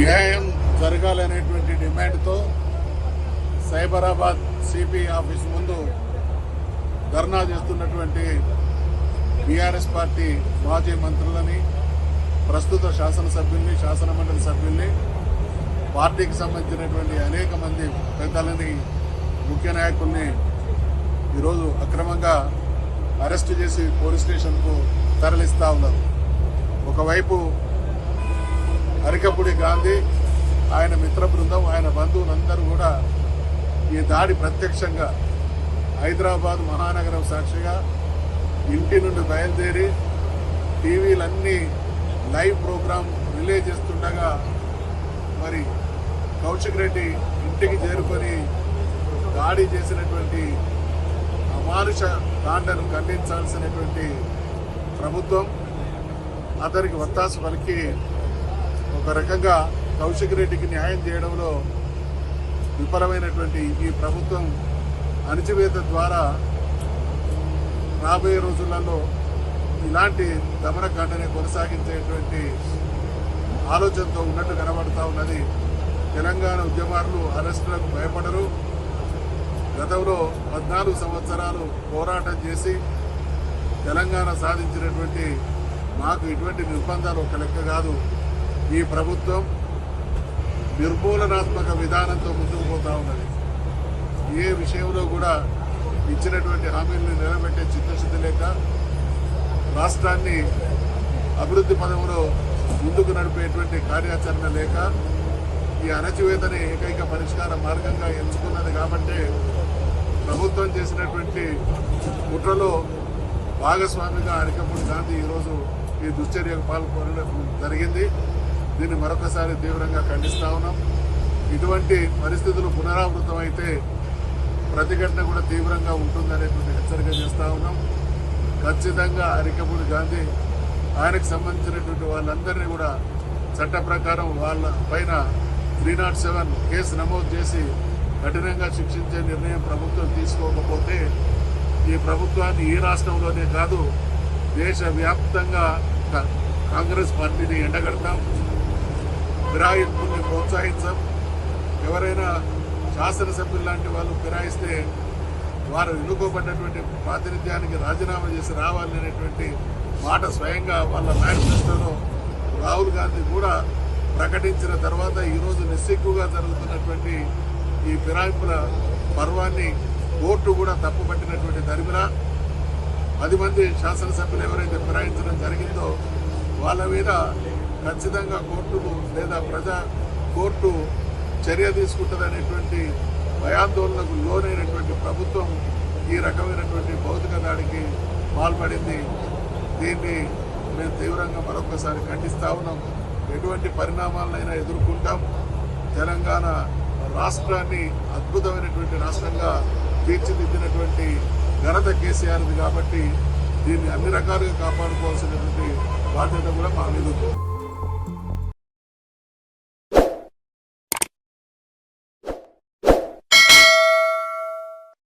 న్యాయం జరగాలనేటువంటి డిమాండ్తో సైబరాబాద్ సిపి ఆఫీస్ ముందు ధర్నా చేస్తున్నటువంటి బీఆర్ఎస్ పార్టీ మాజీ మంత్రులని ప్రస్తుత శాసనసభ్యుల్ని శాసనమండలి సభ్యుల్ని పార్టీకి సంబంధించినటువంటి అనేక మంది పెద్దలని ముఖ్య నాయకుల్ని ఈరోజు అక్రమంగా అరెస్టు చేసి పోలీస్ స్టేషన్కు తరలిస్తూ ఉన్నారు. ఒకవైపు అరికపుడి గాంధీ ఆయన మిత్ర బృందం ఆయన బంధువులందరూ కూడా ఈ దాడి ప్రత్యక్షంగా హైదరాబాద్ మహానగరం సాక్షిగా ఇంటి నుండి బయలుదేరి టీవీలన్నీ లైవ్ ప్రోగ్రాం రిలే చేస్తుండగా మరి కౌశిక్ రెడ్డి ఇంటికి చేరుకొని దాడి చేసినటువంటి అమానుష కాండను ఖండించాల్సినటువంటి ప్రభుత్వం అతనికి వత్తాసు పలికి ఒక రకంగా కౌశిక్ రెడ్డికి న్యాయం చేయడంలో విఫలమైనటువంటి ఈ ప్రభుత్వం అణచివేత ద్వారా రాబోయే రోజులలో ఇలాంటి దమనకాండని కొనసాగించేటువంటి ఆలోచనతో ఉన్నట్టు కనబడతా ఉన్నది. తెలంగాణ ఉద్యమారులు అరెస్టులకు భయపడరు. గతంలో పద్నాలుగు సంవత్సరాలు పోరాటం చేసి తెలంగాణ సాధించినటువంటి మాకు ఇటువంటి నిర్బంధాలు ఒక లెక్క కాదు. ఈ ప్రభుత్వం నిర్మూలనాత్మక విధానంతో ముందుకు పోతా ఉన్నది. ఏ విషయంలో కూడా ఇచ్చినటువంటి హామీలను నిలబెట్టే చిత్తశుద్ధి లేక రాష్ట్రాన్ని అభివృద్ధి పదంలో ముందుకు నడిపేటువంటి కార్యాచరణ లేక ఈ అణచివేతని ఏకైక పరిష్కార మార్గంగా ఎంచుకున్నది కాబట్టి ప్రభుత్వం చేసినటువంటి కుట్రలో భాగస్వామిగా అరికపూడి గాంధీ ఈరోజు ఈ దుశ్చర్యకు పాల్గొనడం జరిగింది. దీన్ని మరొకసారి తీవ్రంగా ఖండిస్తా ఉన్నాం. ఇటువంటి పరిస్థితులు పునరావృతం అయితే ప్రతిఘటన కూడా తీవ్రంగా ఉంటుందనేటువంటి హెచ్చరిక చేస్తా ఉన్నాం. ఖచ్చితంగా అరికపూడి గాంధీ ఆయనకు సంబంధించినటువంటి వాళ్ళందరినీ కూడా చట్ట ప్రకారం వాళ్ళ పైన త్రీ నాట్ సెవెన్ కేసు నమోదు చేసి కఠినంగా శిక్షించే నిర్ణయం ప్రభుత్వం తీసుకోకపోతే ఈ ప్రభుత్వాన్ని ఈ రాష్ట్రంలోనే కాదు దేశవ్యాప్తంగా కాంగ్రెస్ పార్టీని ఎండగడతాం. ఫిరాయింపుల్ని ప్రోత్సహించాం. ఎవరైనా శాసనసభ్యులు లాంటి వాళ్ళు ఫిరాయిస్తే వారు ఎన్నుకోబడినటువంటి ప్రాతినిధ్యానికి రాజీనామా చేసి రావాలి అనేటువంటి మాట స్వయంగా వాళ్ళ మేనిఫెస్టోలో రాహుల్ గాంధీ కూడా ప్రకటించిన తర్వాత ఈరోజు నిస్సిగ్గుగా జరుగుతున్నటువంటి ఈ ఫిరాయింపుల పర్వాన్ని కోర్టు కూడా తప్పుపట్టినటువంటి దరిమిలా. పది మంది శాసనసభ్యులు ఎవరైతే ఫిరాయించడం జరిగిందో వాళ్ళ మీద ఖచ్చితంగా కోర్టులు లేదా ప్రజా కోర్టు చర్య తీసుకుంటుందనేటువంటి భయాందోళనకు లోనైనటువంటి ప్రభుత్వం ఈ రకమైనటువంటి భౌతిక దాడికి పాల్పడింది. దీన్ని మేము తీవ్రంగా మరొకసారి ఖండిస్తా ఉన్నాం. ఎటువంటి పరిణామాలనైనా ఎదుర్కొంటాం. తెలంగాణ రాష్ట్రాన్ని అద్భుతమైనటువంటి రాష్ట్రంగా తీర్చిదిద్దినటువంటి ఘనత కేసీఆర్ది కాబట్టి దీన్ని అన్ని రకాలుగా కాపాడుకోవాల్సినటువంటి బాధ్యత కూడా మా మీద